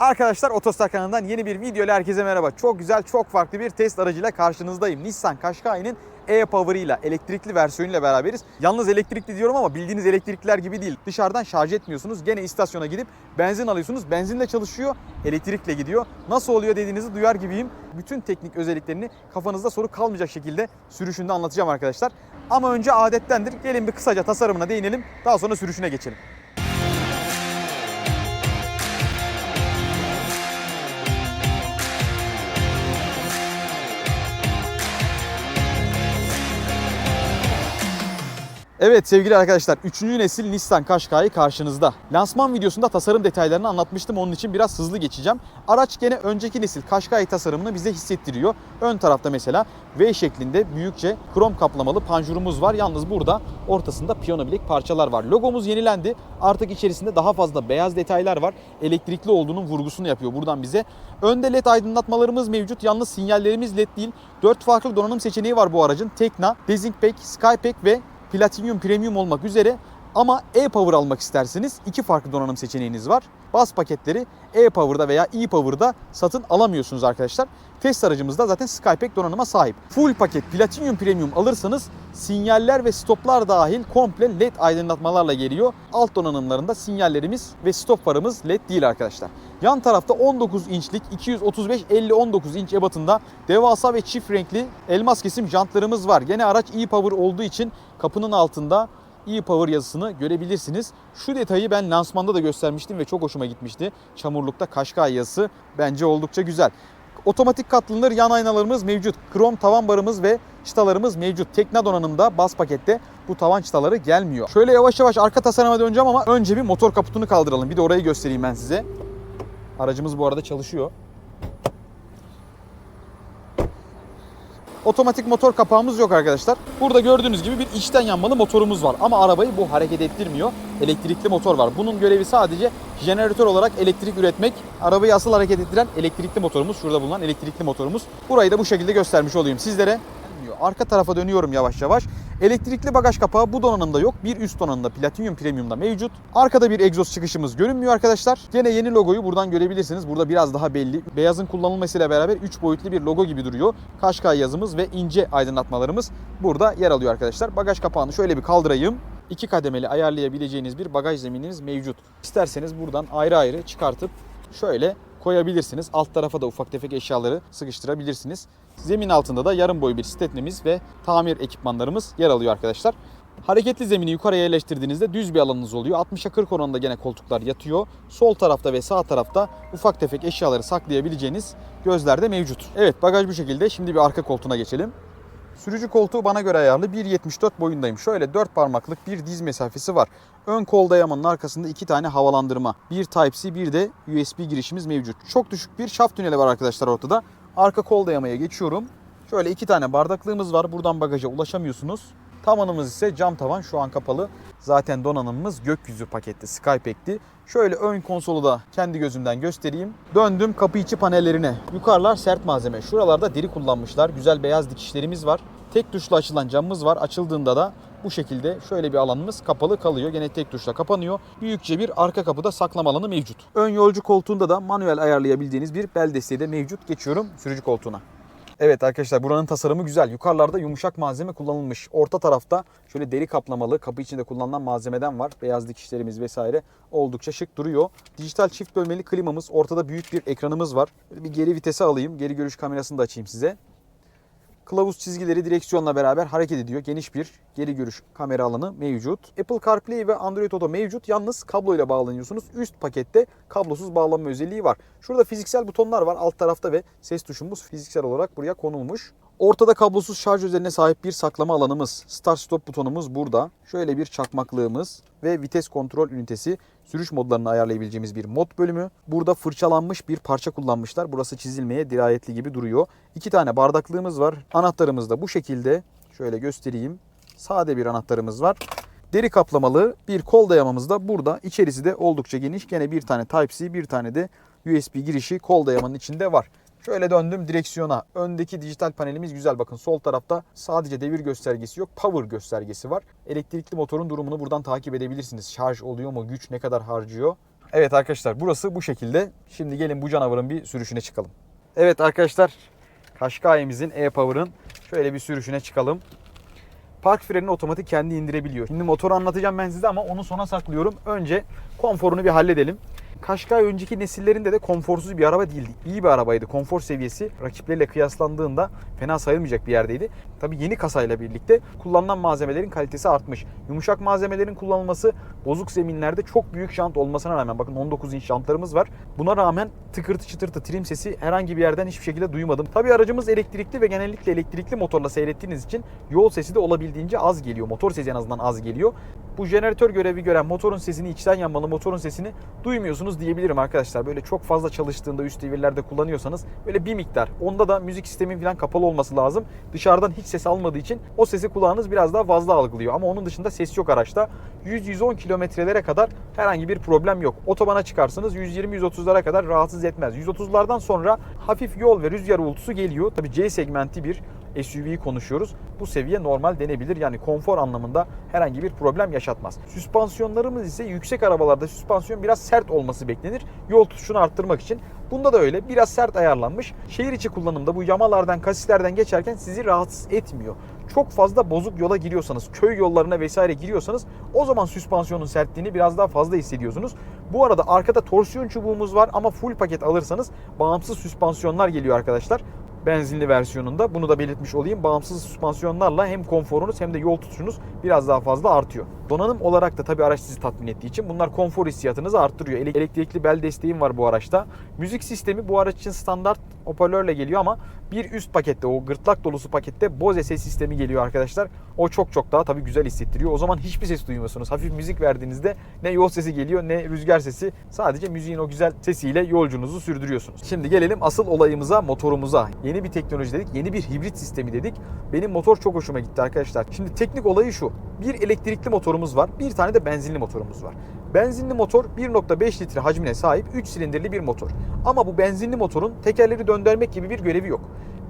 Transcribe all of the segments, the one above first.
Arkadaşlar Otostar kanalından yeni bir video ile herkese merhaba. Çok güzel, çok farklı bir test aracıyla karşınızdayım. Nissan Qashqai'nin e-Power ile elektrikli versiyonuyla beraberiz. Yalnız elektrikli diyorum ama bildiğiniz elektrikler gibi değil. Dışarıdan şarj etmiyorsunuz. Gene istasyona gidip benzin alıyorsunuz. Benzinle çalışıyor, elektrikle gidiyor. Nasıl oluyor dediğinizi duyar gibiyim. Bütün teknik özelliklerini kafanızda soru kalmayacak şekilde sürüşünde anlatacağım arkadaşlar. Ama önce adettendir. Gelin bir kısaca tasarımına değinelim. Daha sonra sürüşüne geçelim. Evet sevgili arkadaşlar 3. nesil Nissan Qashqai karşınızda. Lansman videosunda tasarım detaylarını anlatmıştım onun için biraz hızlı geçeceğim. Araç gene önceki nesil Qashqai tasarımını bize hissettiriyor. Ön tarafta mesela V şeklinde büyükçe krom kaplamalı panjurumuz var. Yalnız burada ortasında piyano bilek parçalar var. Logomuz yenilendi. Artık içerisinde daha fazla beyaz detaylar var. Elektrikli olduğunun vurgusunu yapıyor buradan bize. Önde led aydınlatmalarımız mevcut. Yalnız sinyallerimiz led değil. 4 farklı donanım seçeneği var bu aracın. Tekna, Design Pack, Skypack ve Platinum Premium olmak üzere ama e-Power almak isterseniz iki farklı donanım seçeneğiniz var. Bas paketleri e-Power'da veya e-Power'da satın alamıyorsunuz arkadaşlar. Test aracımızda zaten Skypack donanıma sahip. Full paket Platinum Premium alırsanız sinyaller ve stoplar dahil komple LED aydınlatmalarla geliyor. Alt donanımlarında sinyallerimiz ve stop farımız LED değil arkadaşlar. Yan tarafta 19 inçlik 235-50-19 inç ebatında devasa ve çift renkli elmas kesim jantlarımız var. Gene araç e-Power olduğu için kapının altında e-Power yazısını görebilirsiniz. Şu detayı ben lansmanda da göstermiştim ve çok hoşuma gitmişti. Çamurlukta Kaşkay yazısı bence oldukça güzel. Otomatik katlanır yan aynalarımız mevcut. Krom tavan barımız ve çıtalarımız mevcut. Tekna donanımda bas pakette bu tavan çıtaları gelmiyor. Şöyle yavaş yavaş arka tasarıma döneceğim ama önce bir motor kaputunu kaldıralım. Bir de orayı göstereyim ben size. Aracımız bu arada çalışıyor. Otomatik motor kapağımız yok arkadaşlar. Burada gördüğünüz gibi bir içten yanmalı motorumuz var. Ama arabayı bu hareket ettirmiyor. Elektrikli motor var. Bunun görevi sadece jeneratör olarak elektrik üretmek. Arabayı asıl hareket ettiren elektrikli motorumuz. Şurada bulunan elektrikli motorumuz. Burayı da bu şekilde göstermiş olayım sizlere. Arka tarafa dönüyorum yavaş yavaş. Elektrikli bagaj kapağı bu donanımda yok. Bir üst donanımda Platinum Premium'da mevcut. Arkada bir egzoz çıkışımız görünmüyor arkadaşlar. Gene yeni logoyu buradan görebilirsiniz. Burada biraz daha belli. Beyazın kullanılmasıyla beraber 3 boyutlu bir logo gibi duruyor. Kaşkay yazımız ve ince aydınlatmalarımız burada yer alıyor arkadaşlar. Bagaj kapağını şöyle bir kaldırayım. İki kademeli ayarlayabileceğiniz bir bagaj zemininiz mevcut. İsterseniz buradan ayrı ayrı çıkartıp şöyle koyabilirsiniz. Alt tarafa da ufak tefek eşyaları sıkıştırabilirsiniz. Zemin altında da yarım boy bir stepnemiz ve tamir ekipmanlarımız yer alıyor arkadaşlar. Hareketli zemini yukarıya yerleştirdiğinizde düz bir alanınız oluyor. 60'a 40 oranında gene koltuklar yatıyor. Sol tarafta ve sağ tarafta ufak tefek eşyaları saklayabileceğiniz gözler de mevcut. Evet bagaj bu şekilde. Şimdi bir arka koltuğuna geçelim. Sürücü koltuğu bana göre ayarlı 1.74 boyundayım. Şöyle 4 parmaklık bir diz mesafesi var. Ön kol dayamanın arkasında iki tane havalandırma. Bir Type-C bir de USB girişimiz mevcut. Çok düşük bir şaft tüneli var arkadaşlar ortada. Arka kol dayamaya geçiyorum. Şöyle iki tane bardaklığımız var. Buradan bagaja ulaşamıyorsunuz. Tavanımız ise cam tavan şu an kapalı. Zaten donanımımız gökyüzü paketli Skypack'ti. Şöyle ön konsolu da kendi gözümden göstereyim. Döndüm kapı içi panellerine. Yukarılar sert malzeme. Şuralarda deri kullanmışlar. Güzel beyaz dikişlerimiz var. Tek tuşla açılan camımız var. Açıldığında da bu şekilde şöyle bir alanımız kapalı kalıyor. Gene tek tuşla kapanıyor. Büyükçe bir arka kapıda saklama alanı mevcut. Ön yolcu koltuğunda da manuel ayarlayabildiğiniz bir bel desteği de mevcut. Geçiyorum sürücü koltuğuna. Evet arkadaşlar buranın tasarımı güzel. Yukarılarda yumuşak malzeme kullanılmış. Orta tarafta şöyle deri kaplamalı kapı içinde kullanılan malzemeden var. Beyaz dikişlerimiz vesaire oldukça şık duruyor. Dijital çift bölmeli klimamız. Ortada büyük bir ekranımız var. Bir geri vitese alayım. Geri görüş kamerasını da açayım size. Kılavuz çizgileri direksiyonla beraber hareket ediyor. Geniş bir geri görüş kamera alanı mevcut. Apple CarPlay ve Android Auto mevcut. Yalnız kabloyla bağlanıyorsunuz. Üst pakette kablosuz bağlanma özelliği var. Şurada fiziksel butonlar var alt tarafta ve ses tuşumuz fiziksel olarak buraya konulmuş. Ortada kablosuz şarj özelliğine sahip bir saklama alanımız. Start stop butonumuz burada. Şöyle bir çakmaklığımız ve vites kontrol ünitesi sürüş modlarını ayarlayabileceğimiz bir mod bölümü. Burada fırçalanmış bir parça kullanmışlar. Burası çizilmeye dirayetli gibi duruyor. İki tane bardaklığımız var. Anahtarımız da bu şekilde. Şöyle göstereyim. Sade bir anahtarımız var. Deri kaplamalı bir kol dayamamız da burada. İçerisi de oldukça geniş. Gene bir tane Type-C bir tane de USB girişi kol dayamanın içinde var. Şöyle döndüm direksiyona. Öndeki dijital panelimiz güzel. Bakın sol tarafta sadece devir göstergesi yok. Power göstergesi var. Elektrikli motorun durumunu buradan takip edebilirsiniz. Şarj oluyor mu? Güç ne kadar harcıyor? Evet arkadaşlar burası bu şekilde. Şimdi gelin bu canavarın bir sürüşüne çıkalım. Evet arkadaşlar Kaşkay'ımızın e-Power'ın şöyle bir sürüşüne çıkalım. Park frenini otomatik kendi indirebiliyor. Şimdi motoru anlatacağım ben size ama onu sona saklıyorum. Önce konforunu bir halledelim. Kaşkay önceki nesillerinde de konforsuz bir araba değildi. İyi bir arabaydı. Konfor seviyesi rakipleriyle kıyaslandığında fena sayılmayacak bir yerdeydi. Tabi yeni kasayla birlikte kullanılan malzemelerin kalitesi artmış. Yumuşak malzemelerin kullanılması bozuk zeminlerde çok büyük jant olmasına rağmen bakın 19 inç jantlarımız var. Buna rağmen tıkırtı çıtırtı trim sesi herhangi bir yerden hiçbir şekilde duymadım. Tabi aracımız elektrikli ve genellikle elektrikli motorla seyrettiğiniz için yol sesi de olabildiğince az geliyor. Motor sesi en azından az geliyor. Bu jeneratör görevi gören motorun sesini içten yanmalı motorun sesini duymuyorsunuz diyebilirim arkadaşlar. Böyle çok fazla çalıştığında üst devirlerde kullanıyorsanız böyle bir miktar. Onda da müzik sistemi falan kapalı olması lazım. Dışarıdan hiç ses almadığı için o sesi kulağınız biraz daha fazla algılıyor. Ama onun dışında ses yok araçta. 100-110 kilometrelere kadar herhangi bir problem yok. Otobana çıkarsınız 120-130'lara kadar rahatsız etmez. 130'lardan sonra hafif yol ve rüzgar uğultusu geliyor. Tabii C segmenti bir SUV'yi konuşuyoruz. Bu seviye normal denebilir. Yani konfor anlamında herhangi bir problem yaşatmaz. Süspansiyonlarımız ise yüksek arabalarda süspansiyon biraz sert olması beklenir. Yol tutuşunu arttırmak için. Bunda da öyle. Biraz sert ayarlanmış. Şehir içi kullanımda bu yamalardan, kasislerden geçerken sizi rahatsız etmiyor. Çok fazla bozuk yola giriyorsanız, köy yollarına vesaire giriyorsanız o zaman süspansiyonun sertliğini biraz daha fazla hissediyorsunuz. Bu arada arkada torsiyon çubuğumuz var ama full paket alırsanız bağımsız süspansiyonlar geliyor arkadaşlar benzinli versiyonunda. Bunu da belirtmiş olayım. Bağımsız süspansiyonlarla hem konforunuz hem de yol tutuşunuz biraz daha fazla artıyor. Donanım olarak da tabii araç sizi tatmin ettiği için bunlar konfor hissiyatınızı arttırıyor. Ele- Elektrikli bel desteğim var bu araçta. Müzik sistemi bu araç için standart hoparlörle geliyor ama bir üst pakette o gırtlak dolusu pakette Bose ses sistemi geliyor arkadaşlar. O çok çok daha tabii güzel hissettiriyor. O zaman hiçbir ses duymuyorsunuz. Hafif müzik verdiğinizde ne yol sesi geliyor ne rüzgar sesi. Sadece müziğin o güzel sesiyle yolcunuzu sürdürüyorsunuz. Şimdi gelelim asıl olayımıza, motorumuza. Yeni bir teknoloji dedik, yeni bir hibrit sistemi dedik. Benim motor çok hoşuma gitti arkadaşlar. Şimdi teknik olayı şu. Bir elektrikli motorumuz var, bir tane de benzinli motorumuz var. Benzinli motor 1.5 litre hacmine sahip 3 silindirli bir motor. Ama bu benzinli motorun tekerleri döndürmek gibi bir görevi yok.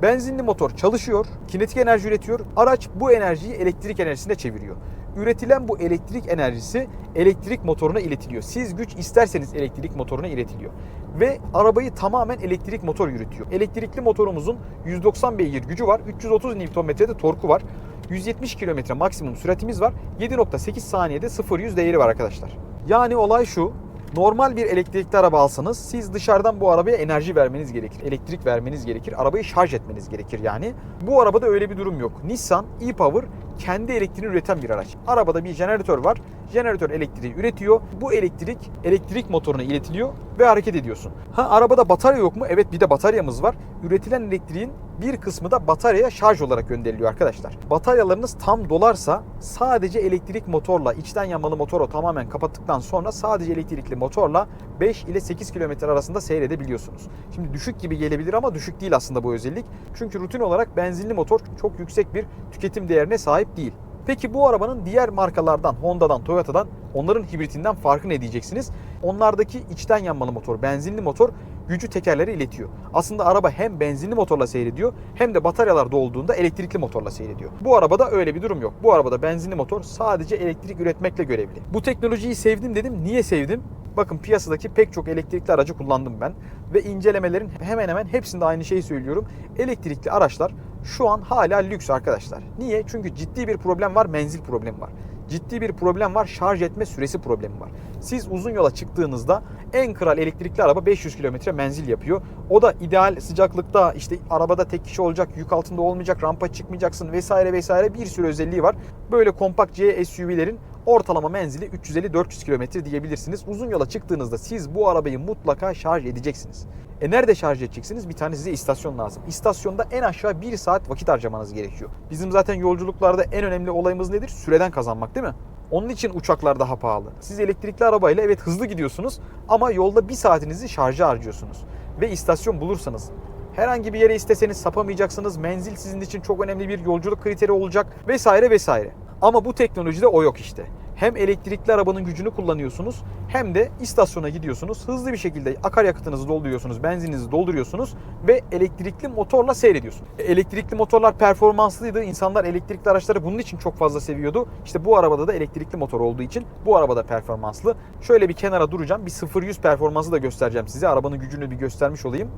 Benzinli motor çalışıyor, kinetik enerji üretiyor. Araç bu enerjiyi elektrik enerjisine çeviriyor. Üretilen bu elektrik enerjisi elektrik motoruna iletiliyor. Siz güç isterseniz elektrik motoruna iletiliyor. Ve arabayı tamamen elektrik motor yürütüyor. Elektrikli motorumuzun 190 beygir gücü var. 330 Nm'de torku var. 170 km maksimum süratimiz var. 7.8 saniyede 0-100 değeri var arkadaşlar. Yani olay şu. Normal bir elektrikli araba alsanız siz dışarıdan bu arabaya enerji vermeniz gerekir. Elektrik vermeniz gerekir. Arabayı şarj etmeniz gerekir yani. Bu arabada öyle bir durum yok. Nissan e-Power kendi elektriğini üreten bir araç. Arabada bir jeneratör var. Jeneratör elektriği üretiyor. Bu elektrik elektrik motoruna iletiliyor ve hareket ediyorsun. Ha arabada batarya yok mu? Evet bir de bataryamız var. Üretilen elektriğin bir kısmı da bataryaya şarj olarak gönderiliyor arkadaşlar. Bataryalarınız tam dolarsa sadece elektrik motorla içten yanmalı motoru tamamen kapattıktan sonra sadece elektrikli motorla 5 ile 8 kilometre arasında seyredebiliyorsunuz. Şimdi düşük gibi gelebilir ama düşük değil aslında bu özellik. Çünkü rutin olarak benzinli motor çok yüksek bir tüketim değerine sahip değil. Peki bu arabanın diğer markalardan, Honda'dan, Toyota'dan, onların hibritinden farkı ne diyeceksiniz? Onlardaki içten yanmalı motor, benzinli motor gücü tekerlere iletiyor. Aslında araba hem benzinli motorla seyrediyor hem de bataryalar dolduğunda elektrikli motorla seyrediyor. Bu arabada öyle bir durum yok. Bu arabada benzinli motor sadece elektrik üretmekle görevli. Bu teknolojiyi sevdim dedim. Niye sevdim? Bakın piyasadaki pek çok elektrikli aracı kullandım ben ve incelemelerin hemen hemen hepsinde aynı şeyi söylüyorum. Elektrikli araçlar şu an hala lüks arkadaşlar. Niye? Çünkü ciddi bir problem var, menzil problemi var. Ciddi bir problem var, şarj etme süresi problemi var. Siz uzun yola çıktığınızda en kral elektrikli araba 500 kilometre menzil yapıyor. O da ideal sıcaklıkta işte arabada tek kişi olacak, yük altında olmayacak, rampa çıkmayacaksın vesaire vesaire bir sürü özelliği var. Böyle kompakt C SUV'lerin ortalama menzili 350-400 kilometre diyebilirsiniz. Uzun yola çıktığınızda siz bu arabayı mutlaka şarj edeceksiniz. E nerede şarj edeceksiniz? Bir tane size istasyon lazım. İstasyonda en aşağı 1 saat vakit harcamanız gerekiyor. Bizim zaten yolculuklarda en önemli olayımız nedir? Süreden kazanmak değil mi? Onun için uçaklar daha pahalı. Siz elektrikli arabayla evet hızlı gidiyorsunuz ama yolda bir saatinizi şarja harcıyorsunuz. Ve istasyon bulursanız herhangi bir yere isteseniz sapamayacaksınız. Menzil sizin için çok önemli bir yolculuk kriteri olacak vesaire vesaire. Ama bu teknolojide o yok işte. Hem elektrikli arabanın gücünü kullanıyorsunuz hem de istasyona gidiyorsunuz. Hızlı bir şekilde akaryakıtınızı dolduruyorsunuz, benzininizi dolduruyorsunuz ve elektrikli motorla seyrediyorsunuz. E, Elektrikli motorlar performanslıydı. İnsanlar elektrikli araçları bunun için çok fazla seviyordu. İşte bu arabada da elektrikli motor olduğu için bu arabada performanslı. Şöyle bir kenara duracağım. Bir 0-100 performansı da göstereceğim size. Arabanın gücünü bir göstermiş olayım.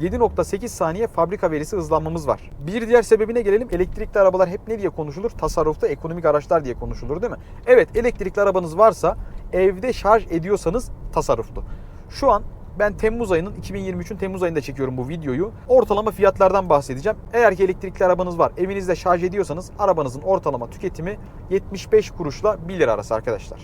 7.8 saniye fabrika verisi hızlanmamız var. Bir diğer sebebine gelelim. Elektrikli arabalar hep ne diye konuşulur? Tasarrufta ekonomik araçlar diye konuşulur değil mi? Evet elektrikli arabanız varsa evde şarj ediyorsanız tasarruflu. Şu an ben Temmuz ayının 2023'ün Temmuz ayında çekiyorum bu videoyu. Ortalama fiyatlardan bahsedeceğim. Eğer ki elektrikli arabanız var, evinizde şarj ediyorsanız arabanızın ortalama tüketimi 75 kuruşla 1 lira arası arkadaşlar.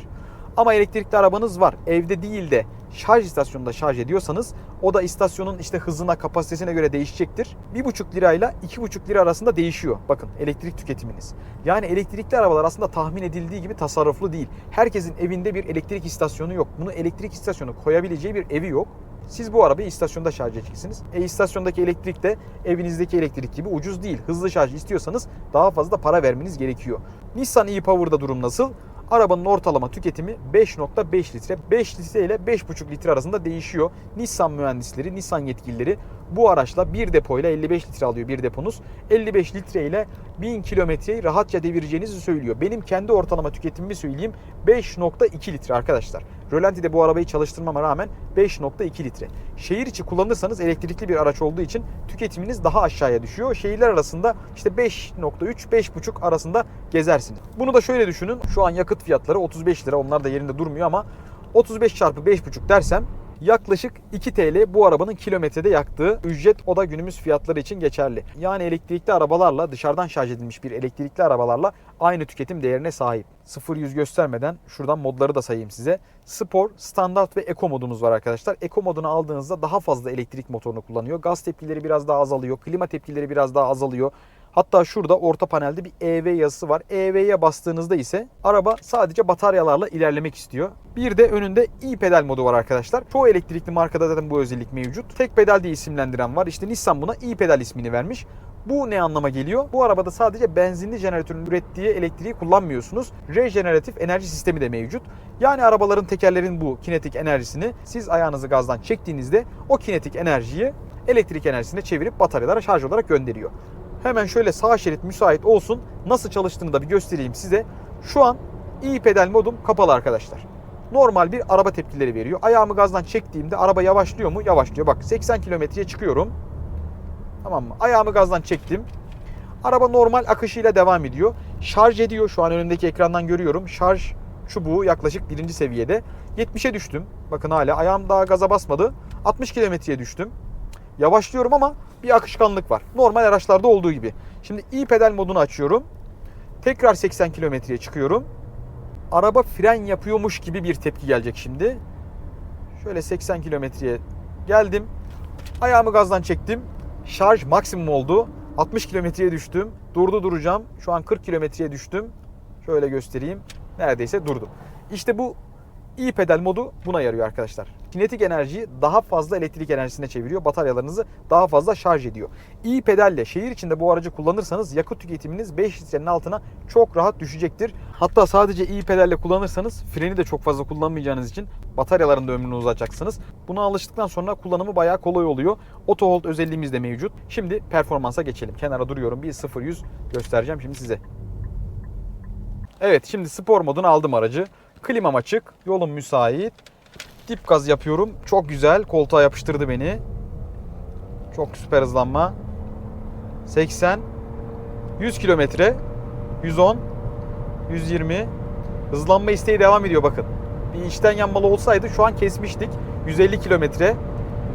Ama elektrikli arabanız var. Evde değil de şarj istasyonunda şarj ediyorsanız o da istasyonun işte hızına, kapasitesine göre değişecektir. 1,5 lirayla 2,5 lira arasında değişiyor. Bakın elektrik tüketiminiz. Yani elektrikli arabalar aslında tahmin edildiği gibi tasarruflu değil. Herkesin evinde bir elektrik istasyonu yok. Bunu elektrik istasyonu koyabileceği bir evi yok. Siz bu arabayı istasyonda şarj edeceksiniz. E istasyondaki elektrik de evinizdeki elektrik gibi ucuz değil. Hızlı şarj istiyorsanız daha fazla para vermeniz gerekiyor. Nissan e-Power'da durum nasıl? Arabanın ortalama tüketimi 5.5 litre. 5 litre ile 5.5 litre arasında değişiyor. Nissan mühendisleri, Nissan yetkilileri bu araçla bir depoyla 55 litre alıyor bir deponuz. 55 litre ile 1000 kilometreyi rahatça devireceğinizi söylüyor. Benim kendi ortalama tüketimimi söyleyeyim 5.2 litre arkadaşlar. Rölanti'de bu arabayı çalıştırmama rağmen 5.2 litre. Şehir içi kullanırsanız elektrikli bir araç olduğu için tüketiminiz daha aşağıya düşüyor. Şehirler arasında işte 5.3 5.5 arasında gezersiniz. Bunu da şöyle düşünün. Şu an yakıt fiyatları 35 lira. Onlar da yerinde durmuyor ama 35 çarpı 5.5 dersem yaklaşık 2 TL bu arabanın kilometrede yaktığı ücret o da günümüz fiyatları için geçerli. Yani elektrikli arabalarla dışarıdan şarj edilmiş bir elektrikli arabalarla aynı tüketim değerine sahip. 0-100 göstermeden şuradan modları da sayayım size. Spor, standart ve eko modumuz var arkadaşlar. Eko modunu aldığınızda daha fazla elektrik motorunu kullanıyor. Gaz tepkileri biraz daha azalıyor. Klima tepkileri biraz daha azalıyor. Hatta şurada orta panelde bir EV yazısı var. EV'ye bastığınızda ise araba sadece bataryalarla ilerlemek istiyor. Bir de önünde e-pedal modu var arkadaşlar. Çoğu elektrikli markada zaten bu özellik mevcut. Tek pedal diye isimlendiren var. İşte Nissan buna e-pedal ismini vermiş. Bu ne anlama geliyor? Bu arabada sadece benzinli jeneratörün ürettiği elektriği kullanmıyorsunuz. Rejeneratif enerji sistemi de mevcut. Yani arabaların tekerlerin bu kinetik enerjisini siz ayağınızı gazdan çektiğinizde o kinetik enerjiyi elektrik enerjisine çevirip bataryalara şarj olarak gönderiyor. Hemen şöyle sağ şerit müsait olsun. Nasıl çalıştığını da bir göstereyim size. Şu an iyi pedal modum kapalı arkadaşlar. Normal bir araba tepkileri veriyor. Ayağımı gazdan çektiğimde araba yavaşlıyor mu? Yavaşlıyor. Bak 80 kilometreye çıkıyorum. Tamam mı? Ayağımı gazdan çektim. Araba normal akışıyla devam ediyor. Şarj ediyor. Şu an önümdeki ekrandan görüyorum. Şarj çubuğu yaklaşık birinci seviyede. 70'e düştüm. Bakın hala ayağım daha gaza basmadı. 60 kilometreye düştüm. Yavaşlıyorum ama bir akışkanlık var. Normal araçlarda olduğu gibi. Şimdi i pedal modunu açıyorum. Tekrar 80 kilometreye çıkıyorum. Araba fren yapıyormuş gibi bir tepki gelecek şimdi. Şöyle 80 kilometreye geldim. Ayağımı gazdan çektim. Şarj maksimum oldu. 60 kilometreye düştüm. Durdu duracağım. Şu an 40 kilometreye düştüm. Şöyle göstereyim. Neredeyse durdum. İşte bu i pedal modu buna yarıyor arkadaşlar. Kinetik enerjiyi daha fazla elektrik enerjisine çeviriyor. Bataryalarınızı daha fazla şarj ediyor. i pedalle şehir içinde bu aracı kullanırsanız yakıt tüketiminiz 5 litrenin altına çok rahat düşecektir. Hatta sadece i pedalle kullanırsanız freni de çok fazla kullanmayacağınız için bataryaların da ömrünü uzatacaksınız. Buna alıştıktan sonra kullanımı bayağı kolay oluyor. Auto hold özelliğimiz de mevcut. Şimdi performansa geçelim. Kenara duruyorum. Bir 0-100 göstereceğim şimdi size. Evet şimdi spor modunu aldım aracı. Klimam açık. Yolum müsait. Dip gaz yapıyorum. Çok güzel. Koltuğa yapıştırdı beni. Çok süper hızlanma. 80 100 kilometre 110 120 hızlanma isteği devam ediyor bakın. Bir içten yanmalı olsaydı şu an kesmiştik. 150 kilometre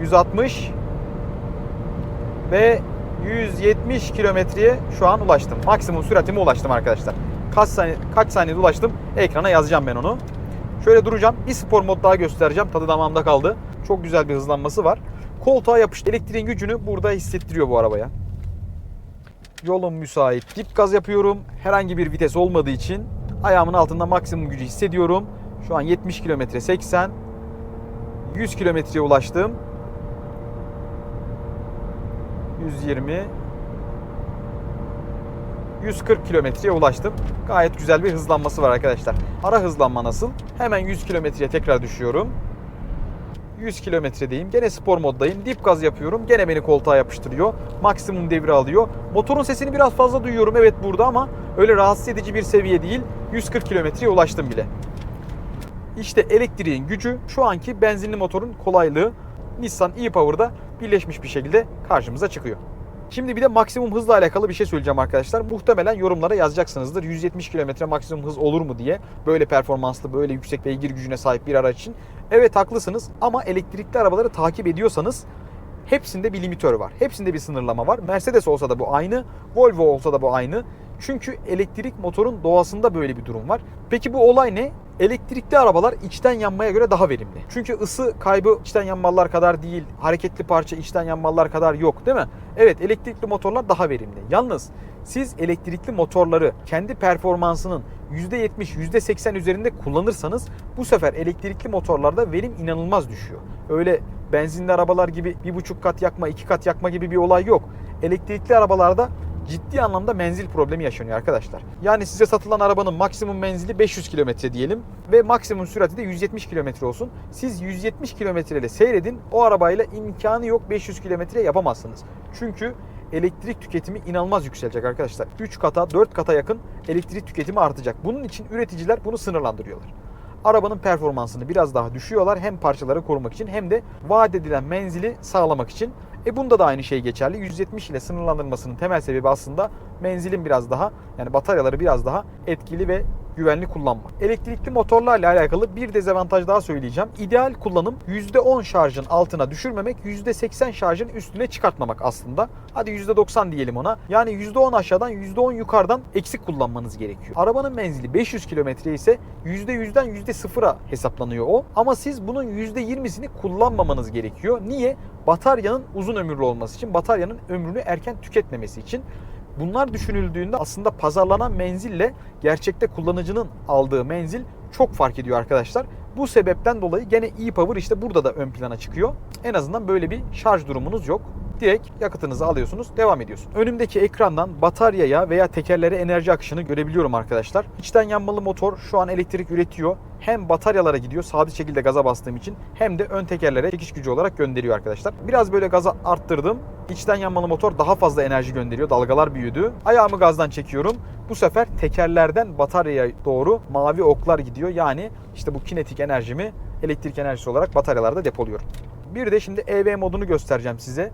160 ve 170 kilometreye şu an ulaştım. Maksimum süratime ulaştım arkadaşlar. Kaç saniye kaç saniyede ulaştım ekrana yazacağım ben onu. Şöyle duracağım. Bir spor mod daha göstereceğim. Tadı damağımda kaldı. Çok güzel bir hızlanması var. Koltuğa yapıştı. Elektriğin gücünü burada hissettiriyor bu arabaya. Yolum müsait. Dip gaz yapıyorum. Herhangi bir vites olmadığı için ayağımın altında maksimum gücü hissediyorum. Şu an 70 kilometre 80 100 kilometreye ulaştım. 120 140 kilometreye ulaştım. Gayet güzel bir hızlanması var arkadaşlar. Ara hızlanma nasıl? Hemen 100 kilometreye tekrar düşüyorum. 100 kilometredeyim. Gene spor moddayım. Dip gaz yapıyorum. Gene beni koltuğa yapıştırıyor. Maksimum devri alıyor. Motorun sesini biraz fazla duyuyorum evet burada ama öyle rahatsız edici bir seviye değil. 140 kilometreye ulaştım bile. İşte elektriğin gücü şu anki benzinli motorun kolaylığı Nissan e-Power'da birleşmiş bir şekilde karşımıza çıkıyor. Şimdi bir de maksimum hızla alakalı bir şey söyleyeceğim arkadaşlar. Muhtemelen yorumlara yazacaksınızdır. 170 km maksimum hız olur mu diye. Böyle performanslı, böyle yüksek beygir gücüne sahip bir araç için. Evet haklısınız ama elektrikli arabaları takip ediyorsanız hepsinde bir limitör var. Hepsinde bir sınırlama var. Mercedes olsa da bu aynı, Volvo olsa da bu aynı. Çünkü elektrik motorun doğasında böyle bir durum var. Peki bu olay ne? Elektrikli arabalar içten yanmaya göre daha verimli. Çünkü ısı kaybı içten yanmalar kadar değil, hareketli parça içten yanmalar kadar yok değil mi? Evet elektrikli motorlar daha verimli. Yalnız siz elektrikli motorları kendi performansının %70, %80 üzerinde kullanırsanız bu sefer elektrikli motorlarda verim inanılmaz düşüyor. Öyle benzinli arabalar gibi bir buçuk kat yakma, iki kat yakma gibi bir olay yok. Elektrikli arabalarda ciddi anlamda menzil problemi yaşanıyor arkadaşlar. Yani size satılan arabanın maksimum menzili 500 kilometre diyelim ve maksimum sürati de 170 kilometre olsun. Siz 170 kilometre ile seyredin o arabayla imkanı yok 500 kilometre yapamazsınız. Çünkü elektrik tüketimi inanılmaz yükselecek arkadaşlar. 3 kata 4 kata yakın elektrik tüketimi artacak. Bunun için üreticiler bunu sınırlandırıyorlar. Arabanın performansını biraz daha düşüyorlar hem parçaları korumak için hem de vaat edilen menzili sağlamak için. E bunda da aynı şey geçerli. 170 ile sınırlandırmasının temel sebebi aslında menzilin biraz daha yani bataryaları biraz daha etkili ve güvenli kullanma. Elektrikli motorlarla alakalı bir dezavantaj daha söyleyeceğim. İdeal kullanım %10 şarjın altına düşürmemek, %80 şarjın üstüne çıkartmamak aslında. Hadi %90 diyelim ona. Yani %10 aşağıdan %10 yukarıdan eksik kullanmanız gerekiyor. Arabanın menzili 500 kilometre ise %100'den %0'a hesaplanıyor o. Ama siz bunun %20'sini kullanmamanız gerekiyor. Niye? Bataryanın uzun ömürlü olması için, bataryanın ömrünü erken tüketmemesi için. Bunlar düşünüldüğünde aslında pazarlanan menzille gerçekte kullanıcının aldığı menzil çok fark ediyor arkadaşlar. Bu sebepten dolayı gene e-Power işte burada da ön plana çıkıyor. En azından böyle bir şarj durumunuz yok. Direkt yakıtınızı alıyorsunuz, devam ediyorsunuz. Önümdeki ekrandan bataryaya veya tekerlere enerji akışını görebiliyorum arkadaşlar. İçten yanmalı motor şu an elektrik üretiyor. Hem bataryalara gidiyor sabit şekilde gaza bastığım için hem de ön tekerlere çekiş gücü olarak gönderiyor arkadaşlar. Biraz böyle gaza arttırdım. İçten yanmalı motor daha fazla enerji gönderiyor. Dalgalar büyüdü. Ayağımı gazdan çekiyorum. Bu sefer tekerlerden bataryaya doğru mavi oklar gidiyor. Yani işte bu kinetik enerjimi elektrik enerjisi olarak bataryalarda depoluyorum. Bir de şimdi EV modunu göstereceğim size.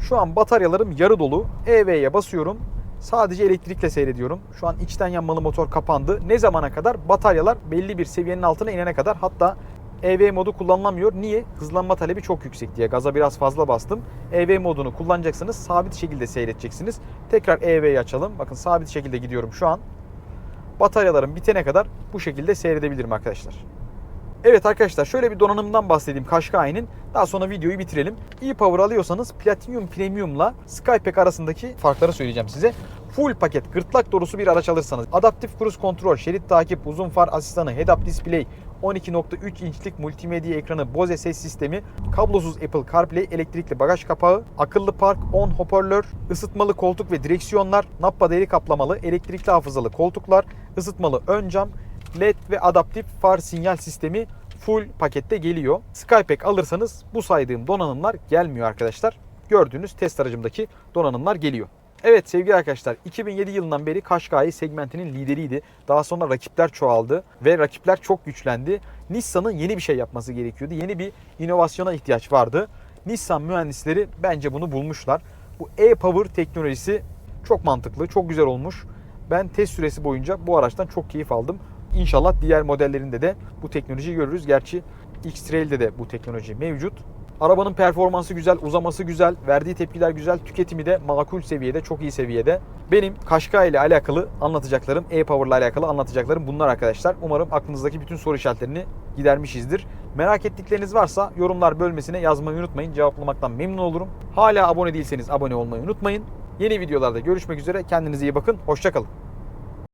Şu an bataryalarım yarı dolu. EV'ye basıyorum. Sadece elektrikle seyrediyorum. Şu an içten yanmalı motor kapandı. Ne zamana kadar? Bataryalar belli bir seviyenin altına inene kadar. Hatta EV modu kullanılamıyor. Niye? Hızlanma talebi çok yüksek diye. Gaza biraz fazla bastım. EV modunu kullanacaksınız. Sabit şekilde seyredeceksiniz. Tekrar EV'yi açalım. Bakın sabit şekilde gidiyorum şu an. Bataryalarım bitene kadar bu şekilde seyredebilirim arkadaşlar. Evet arkadaşlar şöyle bir donanımdan bahsedeyim Qashqai'nin. Daha sonra videoyu bitirelim. e-Power alıyorsanız Platinum Premium'la Skypack arasındaki farkları söyleyeceğim size. Full paket gırtlak dolusu bir araç alırsanız adaptif cruise kontrol, şerit takip, uzun far asistanı, head-up display, 12.3 inçlik multimedya ekranı, Bose ses sistemi, kablosuz Apple CarPlay, elektrikli bagaj kapağı, akıllı park, on hoparlör, ısıtmalı koltuk ve direksiyonlar, nappa deri kaplamalı, elektrikli hafızalı koltuklar, ısıtmalı ön cam, LED ve adaptif far sinyal sistemi full pakette geliyor. Skypack alırsanız bu saydığım donanımlar gelmiyor arkadaşlar. Gördüğünüz test aracımdaki donanımlar geliyor. Evet sevgili arkadaşlar 2007 yılından beri Qashqai segmentinin lideriydi. Daha sonra rakipler çoğaldı ve rakipler çok güçlendi. Nissan'ın yeni bir şey yapması gerekiyordu. Yeni bir inovasyona ihtiyaç vardı. Nissan mühendisleri bence bunu bulmuşlar. Bu e-Power teknolojisi çok mantıklı, çok güzel olmuş. Ben test süresi boyunca bu araçtan çok keyif aldım. İnşallah diğer modellerinde de bu teknolojiyi görürüz. Gerçi X-Trail'de de bu teknoloji mevcut. Arabanın performansı güzel, uzaması güzel, verdiği tepkiler güzel, tüketimi de makul seviyede, çok iyi seviyede. Benim Qashqai ile alakalı anlatacaklarım, e-Power ile alakalı anlatacaklarım bunlar arkadaşlar. Umarım aklınızdaki bütün soru işaretlerini gidermişizdir. Merak ettikleriniz varsa yorumlar bölmesine yazmayı unutmayın. Cevaplamaktan memnun olurum. Hala abone değilseniz abone olmayı unutmayın. Yeni videolarda görüşmek üzere. Kendinize iyi bakın. Hoşçakalın.